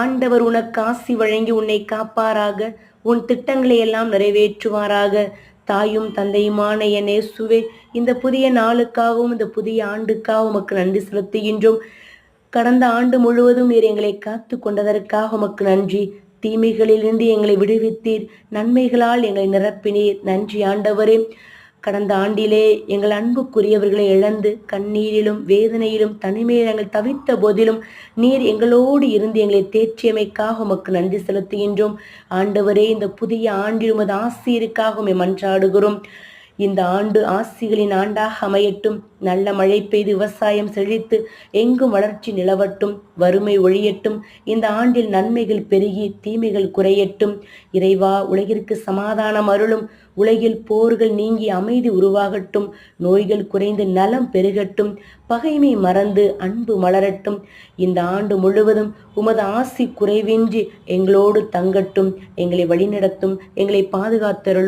ஆண்டவர் உனக்கு ஆசி வழங்கி உன்னை காப்பாராக. உன் திட்டங்களை எல்லாம் நிறைவேற்றுவாராக. தாயும் தந்தையுமான என் இயேசுவே இந்த புதிய நாளுக்காகவும் இந்த புதிய ஆண்டுக்காகவும் உமக்கு நன்றி செலுத்துகின்றோம். கடந்த ஆண்டு முழுவதும் நீர் எங்களை காத்து கொண்டதற்காக உமக்கு நன்றி. தீமைகளிலிருந்து எங்களை விடுவித்தீர். நன்மைகளால் எங்களை நிரப்பினீர். நன்றி ஆண்டவரே. கடந்த ஆண்டிலே எங்கள் அன்புக்குரியவர்களை இழந்து கண்ணீரிலும் வேதனையிலும் தனிமையில் நாங்கள் தவித்த போதிலும் நீர் எங்களோடு இருந்து எங்களை தேற்றியமைக்காக உமக்கு நன்றி செலுத்துகின்றோம். ஆண்டவரே இந்த புதிய ஆண்டில் உமது ஆசிரியருக்காக உம்மை மன்றாடுகிறோம் இந்த ஆண்டு ஆசிகளின் ஆண்டாக அமையட்டும். நல்ல மழை பெய்து விவசாயம் செழித்து எங்கும் வளர்ச்சி நிலவட்டும். வறுமை ஒழியட்டும். இந்த ஆண்டில் நன்மைகள் பெருகி தீமைகள் குறையட்டும். இறைவா உலகிற்கு சமாதானம் அருளும். உலகில் போர்கள் நீங்கி அமைதி உருவாகட்டும். நோய்கள் குறைந்து நலம் பெருகட்டும். பகைமை மறந்து அன்பு மலரட்டும். இந்த ஆண்டு முழுவதும் உமது ஆசி குறைவின்றி எங்களோடு தங்கட்டும். எங்களை வழிநடத்தும். எங்களை பாதுகாத்தருளும்.